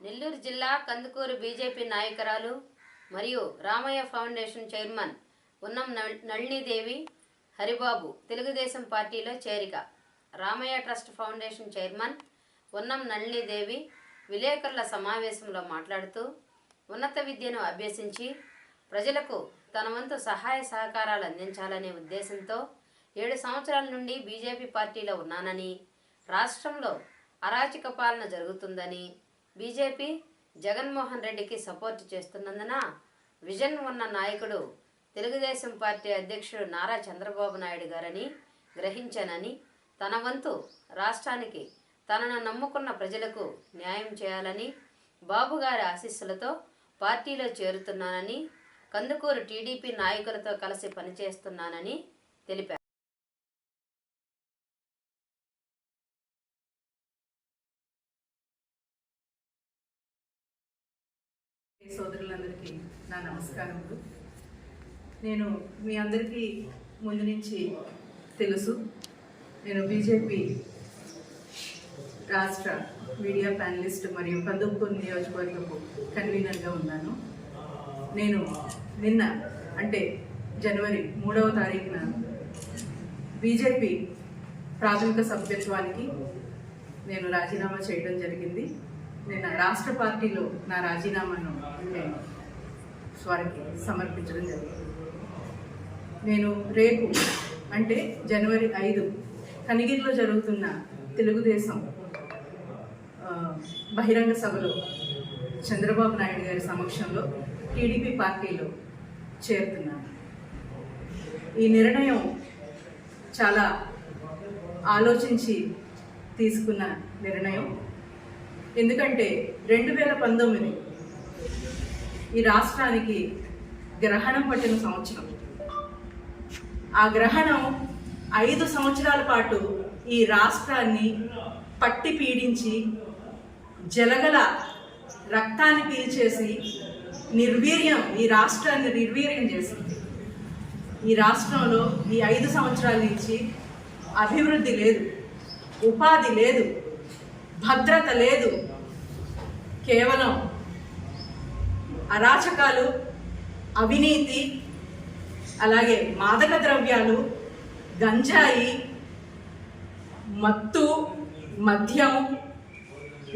నెల్లూరు జిల్లా కందుకూరు బీజేపీ నాయకురాలు మరియు రామయ్య ఫౌండేషన్ చైర్మన్ ఉన్నం నళినీదేవి హరిబాబు తెలుగుదేశం పార్టీలో చేరిక. రామయ్య ట్రస్ట్ ఫౌండేషన్ చైర్మన్ ఉన్నం నళినీదేవి విలేకరుల సమావేశంలో మాట్లాడుతూ ఉన్నత విద్యను అభ్యసించి ప్రజలకు తన వంతు సహాయ సహకారాలు అందించాలనే ఉద్దేశంతో ఏడు సంవత్సరాల నుండి బీజేపీ పార్టీలో ఉన్నానని రాష్ట్రంలో అరాచక పాలన జరుగుతుందని బీజేపీ జగన్మోహన్ రెడ్డికి సపోర్ట్ చేస్తున్నందున విజన్ ఉన్న నాయకుడు తెలుగుదేశం పార్టీ అధ్యక్షుడు నారా చంద్రబాబు నాయుడు గారని గ్రహించానని తన వంతు రాష్ట్రానికి తనను నమ్ముకున్న ప్రజలకు న్యాయం చేయాలని బాబు గారి ఆశీస్సులతో పార్టీలో చేరుతున్నానని కందుకూరు టీడీపీ నాయకులతో కలిసి పనిచేస్తున్నానని తెలిపారు. సోదరులందరికీ నా నమస్కారములు. నేను మీ అందరికీ ముందు నుంచి తెలుసు నేను బీజేపీ రాష్ట్ర మీడియా ప్యానలిస్ట్ మరియు కందుకూరు నియోజకవర్గపు కన్వీనర్గా ఉన్నాను. నేను నిన్న అంటే జనవరి మూడవ తారీఖున బీజేపీ ప్రాథమిక సభ్యత్వానికి నేను రాజీనామా చేయడం జరిగింది. నిన్న రాష్ట్ర పార్టీలో నా రాజీనామాను నేను స్వారికి సమర్పించడం జరిగింది. నేను రేపు అంటే జనవరి ఐదు కనిగిరిలో జరుగుతున్న తెలుగుదేశం బహిరంగ సభలో చంద్రబాబు నాయుడు గారి సమక్షంలో టీడీపీ పార్టీలో చేరుతున్నాను. ఈ నిర్ణయం చాలా ఆలోచించి తీసుకున్న నిర్ణయం. ఎందుకంటే రెండు వేల పంతొమ్మిది ఈ రాష్ట్రానికి గ్రహణం పట్టిన సంవత్సరం. ఆ గ్రహణం ఐదు సంవత్సరాల పాటు ఈ రాష్ట్రాన్ని పట్టి పీడించి జలగల రక్తాన్ని పీల్చేసి నిర్వీర్యం ఈ రాష్ట్రాన్ని నిర్వీర్యం చేసింది ఈ రాష్ట్రంలో ఈ ఐదు సంవత్సరాల నుంచి అభివృద్ధి లేదు ఉపాధి లేదు భద్రత లేదు కేవలం అరాచకాలు అవినీతి అలాగే మాదక ద్రవ్యాలు గంజాయి మత్తు మద్యం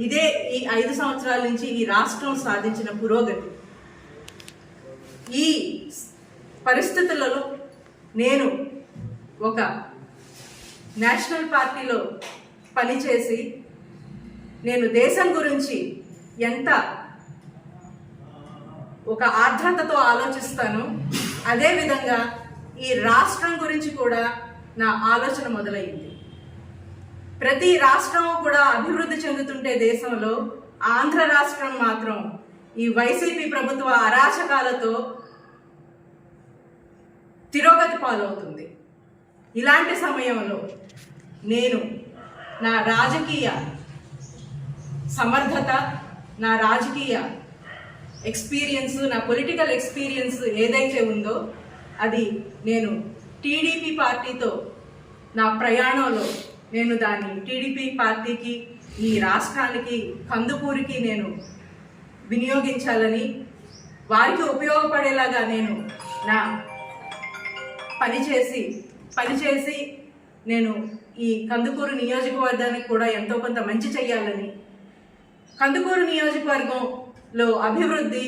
ఇదే ఈ ఐదు సంవత్సరాల నుంచి ఈ రాష్ట్రం సాధించిన పురోగతి. ఈ పరిస్థితులలో నేను ఒక నేషనల్ పార్టీలో పనిచేసి నేను దేశం గురించి ఎంత ఒక ఆర్ద్రతతో ఆలోచిస్తాను. అదేవిధంగా ఈ రాష్ట్రం గురించి కూడా నా ఆలోచన మొదలైంది. ప్రతి రాష్ట్రం కూడా అభివృద్ధి చెందుతుంటే దేశంలో ఆంధ్ర రాష్ట్రం మాత్రం ఈ వైసీపీ ప్రభుత్వ అరాచకాలతో తిరోగతి పాలవుతుంది. ఇలాంటి సమయంలో నేను నా రాజకీయ సమర్థత నా రాజకీయ ఎక్స్పీరియన్స్ నా పొలిటికల్ ఎక్స్పీరియన్స్ ఏదైతే ఉందో అది నేను టీడీపీ పార్టీతో నా ప్రయాణంలో నేను దాన్ని టీడీపీ పార్టీకి ఈ రాష్ట్రానికి కందుకూరికి నేను వినియోగించాలని వారికి ఉపయోగపడేలాగా నేను నా పనిచేసి పనిచేసి నేను ఈ కందుకూరు నియోజకవర్గానికి కూడా ఎంతో కొంత మంచి చేయాలని కందుకూరు నియోజకవర్గం లో అభివృద్ధి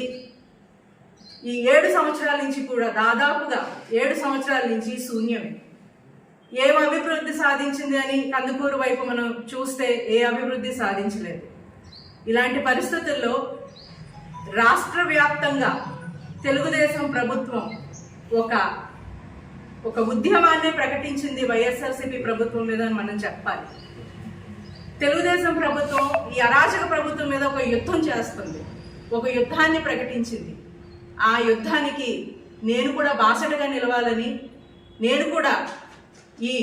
ఈ ఏడు సంవత్సరాల నుంచి కూడా దాదాపుగా ఏడు సంవత్సరాల నుంచి శూన్యమే. ఏం అభివృద్ధి సాధించింది అని కందుకూరు వైపు మనం చూస్తే ఏ అభివృద్ధి సాధించలేదు. ఇలాంటి పరిస్థితుల్లో రాష్ట్ర వ్యాప్తంగా తెలుగుదేశం ప్రభుత్వం ఒక ఒక ఉద్యమాన్ని ప్రకటించింది వైఎస్ఆర్సీపీ ప్రభుత్వం మీద అని మనం చెప్పాలి. తెలుగుదేశం ప్రభుత్వం ఈ అరాచక ప్రభుత్వం మీద ఒక యుద్ధం చేస్తుంది. ఒక యుద్ధాన్ని ప్రకటించింది. ఆ యుద్ధానికి నేను కూడా బాసటగా నిలవాలని నేను కూడా ఈ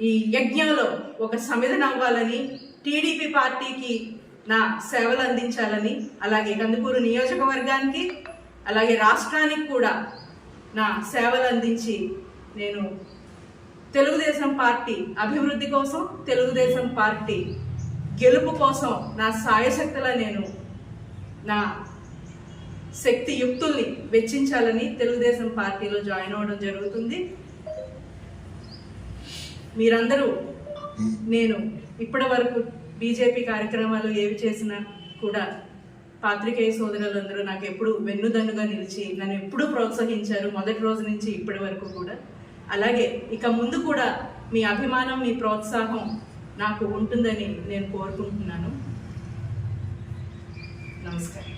ఈ యజ్ఞంలో ఒక సమిధన అవ్వాలని టీడీపీ పార్టీకి నా సేవలు అందించాలని అలాగే కందుకూరు నియోజకవర్గానికి అలాగే రాష్ట్రానికి కూడా నా సేవలు అందించి నేను తెలుగుదేశం పార్టీ అభివృద్ధి కోసం తెలుగుదేశం పార్టీ గెలుపు కోసం నా సాయశక్తుల నేను నా శక్తి యుక్తుల్ని వెచ్చించాలని తెలుగుదేశం పార్టీలో జాయిన్ అవ్వడం జరుగుతుంది. మీరందరూ నేను ఇప్పటి వరకు బీజేపీ కార్యక్రమాలు ఏవి చేసినా కూడా పాత్రికేయ సోదరులందరూ నాకు ఎప్పుడు వెన్నుదన్నుగా నిలిచి నన్ను ఎప్పుడూ ప్రోత్సహించారు మొదటి రోజు నుంచి ఇప్పటి వరకు కూడా. అలాగే ఇక ముందు కూడా మీ అభిమానం మీ ప్రోత్సాహం నాకు ఉంటుందని నేను కోరుకుంటున్నాను. నమస్కారం